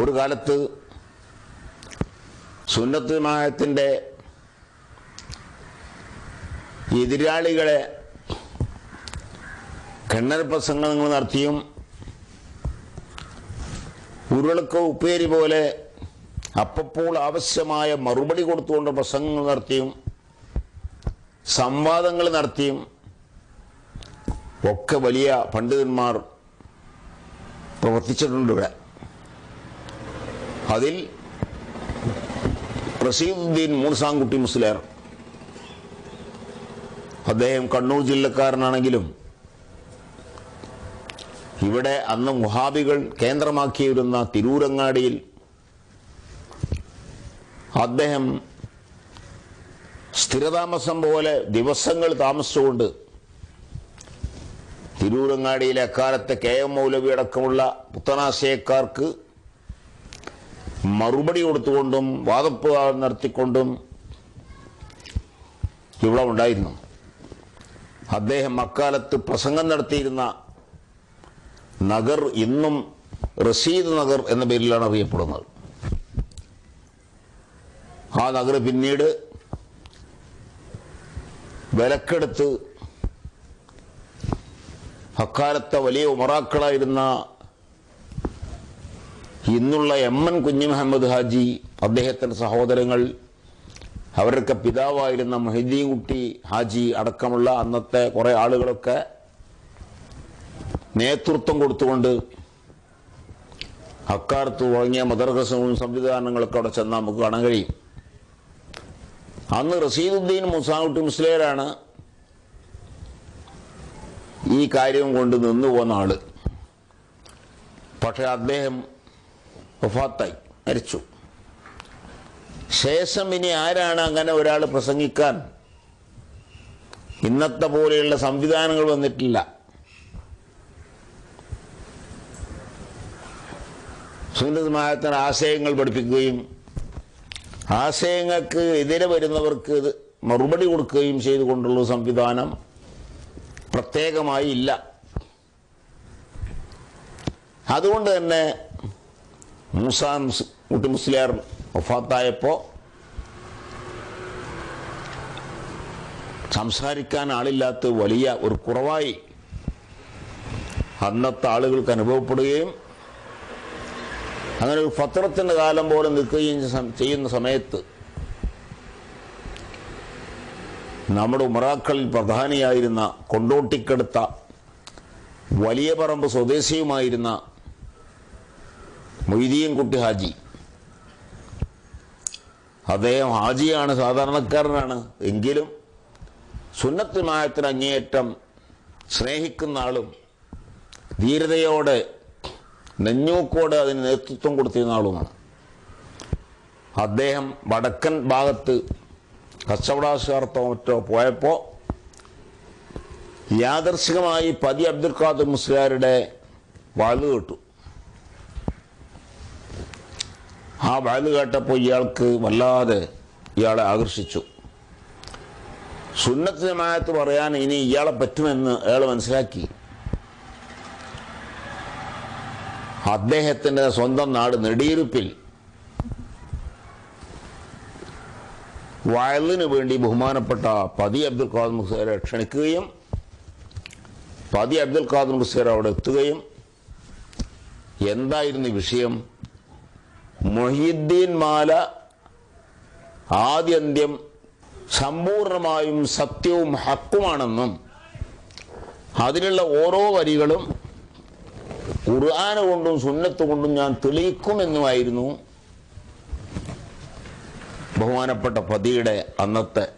ഒരു കാലത്ത് സുന്നത്ത് എതിരാളികളെ കണ്ണൽ പ്രസംഗങ്ങൾ നടത്തിയും ഉരുളക്ക ഉപ്പേരി പോലെ അപ്പപ്പോൾ ആവശ്യമായ മറുപടി കൊടുത്തുകൊണ്ട് പ്രസംഗങ്ങൾ നടത്തിയും സംവാദങ്ങൾ നടത്തിയും ഒക്കെ വലിയ പണ്ഡിതന്മാർ പ്രവർത്തിച്ചിട്ടുണ്ട് ഇവിടെ. അതിൽ റഷീദുദ്ദീൻ മൂർസാങ്കുട്ടി മുസ്ലിയർ. അദ്ദേഹം കണ്ണൂർ ജില്ലക്കാരനാണെങ്കിലും ഇവിടെ അന്ന് മുഹാബികൾ കേന്ദ്രമാക്കിയിരുന്ന തിരൂരങ്ങാടിയിൽ അദ്ദേഹം സ്ഥിരതാമസം പോലെ ദിവസങ്ങൾ താമസിച്ചുകൊണ്ട് തിരൂരങ്ങാടിയിലെ അക്കാലത്തെ കെ എം മൗലവി അടക്കമുള്ള പുത്തനാശയക്കാർക്ക് മറുപടി കൊടുത്തുകൊണ്ടും വാദപ്രവാദം നടത്തിക്കൊണ്ടും ഇവിടെ ഉണ്ടായിരുന്നു. അദ്ദേഹം അക്കാലത്ത് പ്രസംഗം നടത്തിയിരുന്ന നഗർ ഇന്നും റസീദ് നഗർ എന്ന പേരിലാണ് അറിയപ്പെടുന്നത്. ആ നഗർ പിന്നീട് വിലക്കെടുത്ത് അക്കാലത്തെ വലിയ ഉമറാക്കളായിരുന്ന ഇന്നുള്ള എം എൻ കുഞ്ഞി മുഹമ്മദ് ഹാജി അദ്ദേഹത്തിന്റെ സഹോദരങ്ങൾ അവരൊക്കെ പിതാവായിരുന്ന മൊഹിദ്ദീൻ കുട്ടി ഹാജി അടക്കമുള്ള അന്നത്തെ കുറേ ആളുകളൊക്കെ നേതൃത്വം കൊടുത്തുകൊണ്ട് അക്കാലത്ത് തുടങ്ങിയ മദർഗസവും സംവിധാനങ്ങളൊക്കെ അവിടെ ചെന്നാൽ നമുക്ക് കാണാൻ കഴിയും. അന്ന് റസീദുദ്ദീൻ മുസാൻകുട്ടി മുസ്ലിയരാണ് ഈ കാര്യം കൊണ്ട് നിന്നു പോന്ന ആൾ. പക്ഷെ അദ്ദേഹം വഫാത്തായി മരിച്ചു. ശേഷം ഇനി ആരാണ് അങ്ങനെ ഒരാൾ പ്രസംഗിക്കാൻ? ഇന്നത്തെ പോലെയുള്ള സംവിധാനങ്ങൾ വന്നിട്ടില്ല. സുന്ദരമായത്തിന് ആശയങ്ങൾ പഠിപ്പിക്കുകയും ആശയങ്ങൾക്ക് എതിരെ വരുന്നവർക്ക് മറുപടി കൊടുക്കുകയും ചെയ്തുകൊണ്ടുള്ള സംവിധാനം പ്രത്യേകമായി ഇല്ല. അതുകൊണ്ട് തന്നെ മൂസ കുട്ടി മുസ്ലിയാർ വഫാത്തായപ്പോൾ സംസാരിക്കാൻ ആളില്ലാത്ത വലിയ ഒരു കുറവായി അന്നത്തെ ആളുകൾക്ക് അനുഭവപ്പെടുകയും അങ്ങനെ ഒരു പത്രത്തിന്റെ കാലം പോലെ നിൽക്കുകയും ചെയ്യുന്ന സമയത്ത് നമ്മുടെ ഉമറാക്കളിൽ പ്രധാനിയായിരുന്ന കൊണ്ടോട്ടിക്കെടുത്ത വലിയ പറമ്പ് സ്വദേശിയുമായിരുന്ന മൊയ്തീൻ കുട്ടി ഹാജി. അദ്ദേഹം ഹാജിയാണ് സാധാരണക്കാരനാണ്. എങ്കിലും സുന്നത്തുമായത്തിന് അങ്ങേയറ്റം സ്നേഹിക്കുന്ന ആളും ധീരതയോടെ നെഞ്ഞൂക്കോട് അതിന് നേതൃത്വം കൊടുത്തിരുന്ന ആളുമാണ്. അദ്ദേഹം വടക്കൻ ഭാഗത്ത് കച്ചവടാശാർത്തോ മറ്റോ പോയപ്പോൾ യാദർശികമായി പതി അബ്ദുൽ ഖാദർ മുസ്ലിയാരുടെ വാഴ് കേട്ടു. ആ വഴുത് കേട്ടപ്പോൾ ഇയാൾക്ക് വല്ലാതെ ഇയാളെ ആകർഷിച്ചു. സുന്നത്ത് ജമാഅത്ത് പറയാൻ ഇനി ഇയാളെ പറ്റുമെന്ന് അയാൾ മനസ്സിലാക്കി. അദ്ദേഹത്തിന്റെ സ്വന്തം നാട് നെടിയിരുപ്പിൽ. വയലിന് വേണ്ടി ബഹുമാനപ്പെട്ട പതി അബ്ദുൽ ഖാദർ മുസേരെ ക്ഷണിക്കുകയും പതി അബ്ദുൽ ഖാദർ മുസേർ അവിടെ എത്തുകയും. എന്തായിരുന്നു വിഷയം? മൊഹീദ്ദീൻ മാല ആദ്യന്ത്യം സമ്പൂർണമായും സത്യവും ഹക്കുമാണെന്നും അതിലുള്ള ഓരോ വരികളും ഖുർആാന കൊണ്ടും സുന്നത്ത് കൊണ്ടും ഞാൻ തെളിയിക്കുമെന്നുമായിരുന്നു ബഹുമാനപ്പെട്ട പതിയുടെ അന്നത്തെ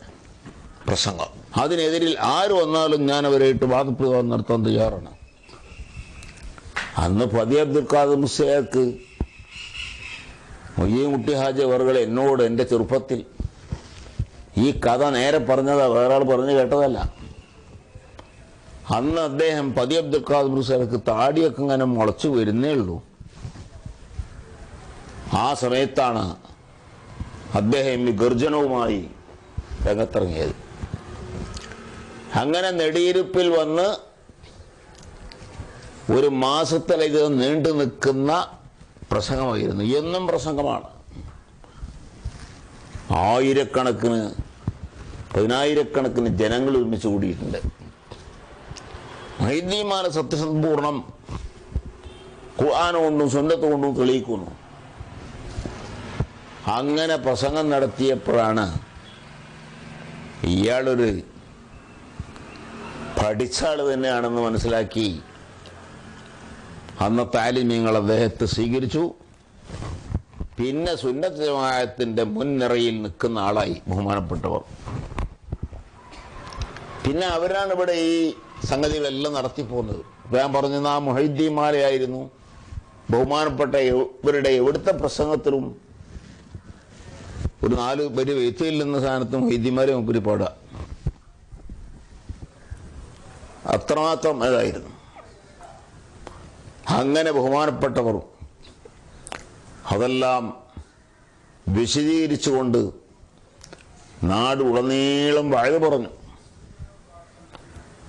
പ്രസംഗം. അതിനെതിരിൽ ആര് വന്നാലും ഞാൻ അവരായിട്ട് വാദപ്രതിവാദം നടത്താൻ തയ്യാറാണ്. അന്ന് പതി അബ്ദുൽ ഖാദർ മുസ്ലിയാർക്ക് മൊയ്യൻകുട്ടി ഹാജി അവർകൾ എന്നോട് എന്റെ ചെറുപ്പത്തിൽ ഈ കഥ നേരെ പറഞ്ഞതാ വേറെ ആൾ പറഞ്ഞു കേട്ടതല്ല. അന്ന് അദ്ദേഹം പതി അബ്ദുൽ ഖാദർ മുസ്ലിയാർക്ക് താടിയൊക്കെ ഇങ്ങനെ മുളച്ചു വരുന്നേ ഉള്ളൂ. ആ സമയത്താണ് അദ്ദേഹം ഈ ഗർജനവുമായി രംഗത്തിറങ്ങിയത്. അങ്ങനെ നെടിയിരുപ്പിൽ വന്ന് ഒരു മാസത്തിലേക്ക് നീണ്ടു നിൽക്കുന്ന പ്രസംഗമായിരുന്നു. എന്നും പ്രസംഗമാണ്. ആയിരക്കണക്കിന് പതിനായിരക്കണക്കിന് ജനങ്ങൾ ഒരുമിച്ച് കൂടിയിട്ടുണ്ട്. മൈദ്യമാന സത്യസമ്പൂർണം ഖുർആൻ കൊണ്ടും സുന്നത്ത് കൊണ്ടും തെളിയിക്കുന്നു. അങ്ങനെ പ്രസംഗം നടത്തിയപ്പോഴാണ് ഇയാളൊരു പഠിച്ച ആൾ തന്നെയാണെന്ന് മനസ്സിലാക്കി അന്നത്തെ ആലിമ്യങ്ങൾ അദ്ദേഹത്തെ സ്വീകരിച്ചു. പിന്നെ സുന്നത്ത് ജമാഅത്തിന്റെ മുൻനിറയിൽ നിൽക്കുന്ന ആളായി ബഹുമാനപ്പെട്ടവർ. പിന്നെ അവരാണ് ഇവിടെ ഈ സംഗതികളെല്ലാം നടത്തിപ്പോകുന്നത് ഞാൻ പറഞ്ഞു ആ മൊഹീദ്ദീന്മാരെയായിരുന്നു ബഹുമാനപ്പെട്ട ഇവരുടെ എവിടുത്തെ പ്രസംഗത്തിലും ഒരു നാല് പേര് വെയ്ത്തയിൽ നിന്ന സ്ഥാനത്ത് മൊഹീദ്ദീന്മാരെ മുമ്പിൽ പാടുക. അത്രമാത്രം ഇതായിരുന്നു അങ്ങനെ ബഹുമാനപ്പെട്ടവർ അതെല്ലാം വിശദീകരിച്ചുകൊണ്ട് നാട് ഉടനീളം വഴുതു പറഞ്ഞു.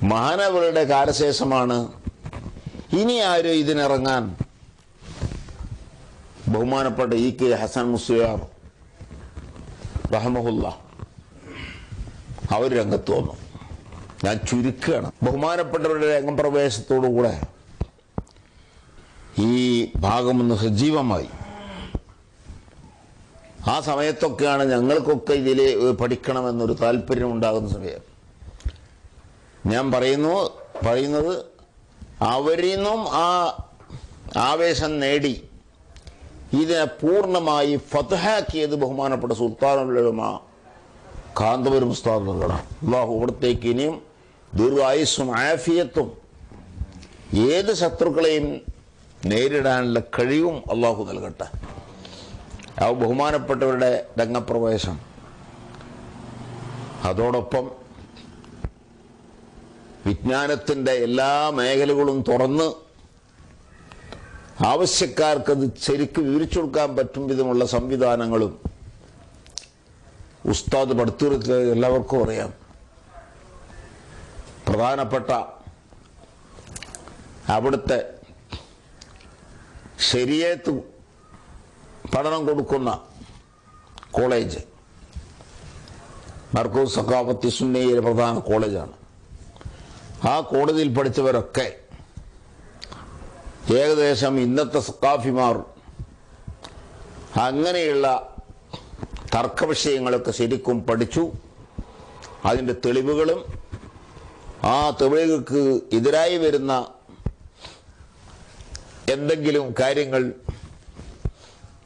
മഹാനവരുടെ കാലശേഷമാണ് ഇനി ആരും ഇതിനിറങ്ങാൻ ബഹുമാനപ്പെട്ട ഇ കെ ഹസൻ മുസ്ലിയാർ റഹമഹുല്ല അവർ രംഗത്ത് വന്നു. ഞാൻ ചുരുക്കുകയാണ്. ബഹുമാനപ്പെട്ടവരുടെ രംഗപ്രവേശത്തോടുകൂടെ ഈ ഭാഗമൊന്ന് സജീവമായി. ആ സമയത്തൊക്കെയാണ് ഞങ്ങൾക്കൊക്കെ ഇതിൽ പഠിക്കണമെന്നൊരു താല്പര്യം ഉണ്ടാകുന്ന സമയം. ഞാൻ പറയുന്നു പറയുന്നത് അവരിൽ നിന്നും ആ ആവേശം നേടി ഇതിനെ പൂർണമായി ഫതഹാക്കിയത് ബഹുമാനപ്പെട്ട സുൽത്താനുലമ കാന്തപുരം സ്ഥാപനങ്ങളാണ് അള്ളാഹു ഇവിടത്തേക്ക് ഇനിയും ദീർഘായുസ്സും ആഫിയത്തും ഏത് ശത്രുക്കളെയും നേരിടാനുള്ള കഴിവും അള്ളാഹു നൽകട്ടെ. ആ ബഹുമാനപ്പെട്ടവരുടെ രംഗപ്രവേശം. അതോടൊപ്പം വിജ്ഞാനത്തിന്റെ എല്ലാ മേഖലകളും തുറന്ന് ആവശ്യക്കാർക്കത് ശരിക്കും വിവരിച്ചു കൊടുക്കാൻ പറ്റും വിധമുള്ള സംവിധാനങ്ങളും ഉസ്താദ് പടുത്തുരുത്ത് എല്ലാവർക്കും അറിയാം. പ്രധാനപ്പെട്ട അവിടുത്തെ ശരിയത്ത് പഠനം കൊടുക്കുന്ന കോളേജ് മർക്കൂസ് സഖാഫത്തി സുന്നയിലെ പ്രധാന കോളേജാണ്. ആ കോളേജിൽ പഠിച്ചവരൊക്കെ ഏകദേശം ഇന്നത്തെ സക്കാഫിമാർ അങ്ങനെയുള്ള തർക്ക വിഷയങ്ങളൊക്കെ ശരിക്കും പഠിച്ചു. അതിന്റെ തെളിവുകളും ആ തെളിവുകൾക്ക് എതിരായി വരുന്ന എന്തെങ്കിലും കാര്യങ്ങൾ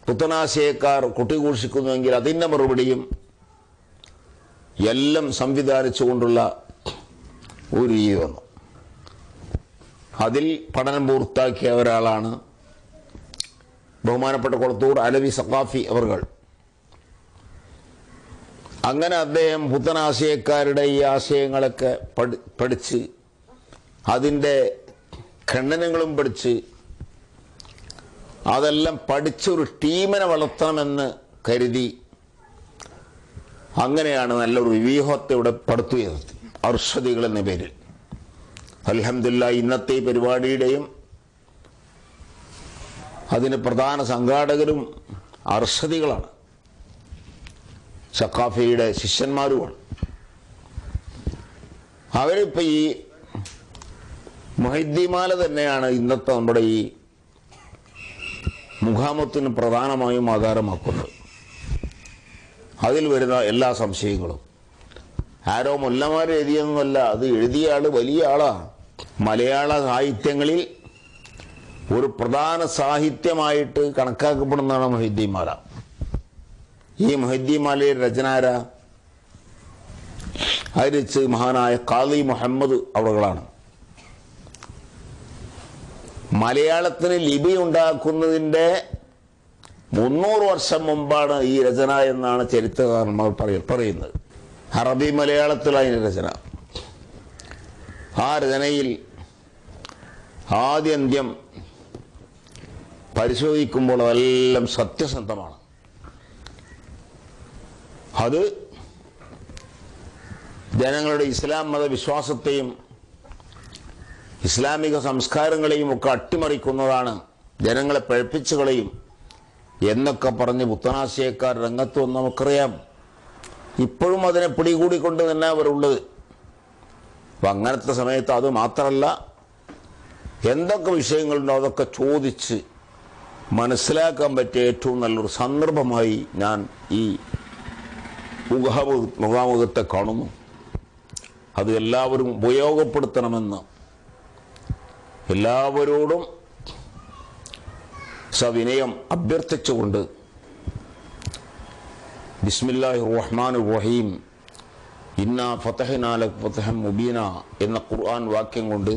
പുത്തനാശയക്കാർ കുട്ടികൂഷിക്കുന്നുവെങ്കിൽ അതിന്റെ മറുപടിയും എല്ലാം സംവിധാനിച്ചുകൊണ്ടുള്ള ഒരു രീതി വന്നു. അതിൽ പഠനം പൂർത്തിയാക്കിയ ഒരാളാണ് ബഹുമാനപ്പെട്ട കൊളത്തൂർ അലവി സഖാഫി അവർകൾ. അങ്ങനെ അദ്ദേഹം പുത്തനാശയക്കാരുടെ ഈ ആശയങ്ങളൊക്കെ പഠി പഠിച്ച് അതിന്റെ ഖണ്ഡനങ്ങളും പഠിച്ച് അതെല്ലാം പഠിച്ചൊരു ടീമിനെ വളർത്തണമെന്ന് കരുതി അങ്ങനെയാണ് നല്ലൊരു വ്യൂഹത്തെ ഇവിടെ പടുത്തുയർത്തി അർഷദികൾ എന്ന പേരിൽ. അലഹമില്ല ഇന്നത്തെ പരിപാടിയുടെയും അതിന് പ്രധാന സംഘാടകരും അർഷദികളാണ്. സക്കാഫിയുടെ ശിഷ്യന്മാരുമാണ്. അവരിപ്പോൾ ഈ മൊഹിദ്ദിമാല തന്നെയാണ് ഇന്നത്തെ നമ്മുടെ ഈ മുഖാമത്തിന് പ്രധാനമായും ആധാരമാക്കുന്നത്. അതിൽ വരുന്ന എല്ലാ സംശയങ്ങളും. ആരോ മുല്ലമാർ എഴുതിയൊന്നുമല്ല അത് എഴുതിയ ആൾ വലിയ ആളാണ് മലയാള സാഹിത്യങ്ങളിൽ ഒരു പ്രധാന സാഹിത്യമായിട്ട് കണക്കാക്കപ്പെടുന്നതാണ് മൊഹിദ്ദീമാല ഈ മൊഹിദ്ദീമാലയുടെ രചനാര അരിച്ച് മഹാനായ കാളി മുഹമ്മദ് അവളുകളാണ് മലയാളത്തിന് ലിപി ഉണ്ടാക്കുന്നതിന്റെ മുന്നൂറ് വർഷം മുമ്പാണ് ഈ രചന എന്നാണ് ചരിത്രകാരന്മാർ പറയ- പറയുന്നത്. അറബി മലയാളത്തിലാണ് രചന. ആ രചനയിൽ ആദ്യന്ത്യം പരിശോധിക്കുമ്പോൾ അതെല്ലാം സത്യസന്ധമാണ്. അത് ജനങ്ങളുടെ ഇസ്ലാം മത വിശ്വാസത്തെയും ഇസ്ലാമിക സംസ്കാരങ്ങളെയും ഒക്കെ അട്ടിമറിക്കുന്നതാണ്. ജനങ്ങളെ പഴപ്പിച്ചു കളയും. എന്നൊക്കെ പറഞ്ഞ് പുത്തനാശയക്കാർ രംഗത്ത് വന്ന് നമുക്കറിയാം. ഇപ്പോഴും അതിനെ പിടികൂടിക്കൊണ്ട് തന്നെ അവരുള്ളത്. അപ്പം അങ്ങനത്തെ സമയത്ത് അത് മാത്രമല്ല എന്തൊക്കെ വിഷയങ്ങളുണ്ടോ അതൊക്കെ ചോദിച്ച് മനസ്സിലാക്കാൻ പറ്റിയ ഏറ്റവും നല്ലൊരു സന്ദർഭമായി ഞാൻ ഈ മുഖാമുഖ മുഖാമുഖത്തെ കാണുന്നു. അത് എല്ലാവരും ഉപയോഗപ്പെടുത്തണമെന്ന് എല്ലാവരോടും സവിനയം അഭ്യർത്ഥിച്ചുകൊണ്ട് ബിസ്മില്ലാഹി റഹ്മാൻ റഹീം ഇന്ന ഫതഹനാല ഫതഹം മുബീന എന്ന ഖുർആൻ വാക്യം കൊണ്ട്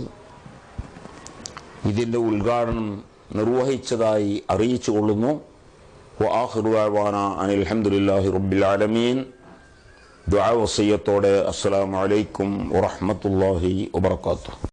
ഇതിന്റെ ഉദ്ഘാടനം നിർവഹിച്ചതായി അറിയിച്ചു കൊള്ളുന്നു. വാഹുറുവാന റബ്ബിൽ ആലമീൻ. ദുആ വസയ്യത്തോടെ അസ്സലാമു അലൈക്കും വറഹ്മത്തുള്ളാഹി വബർക്കാത്തു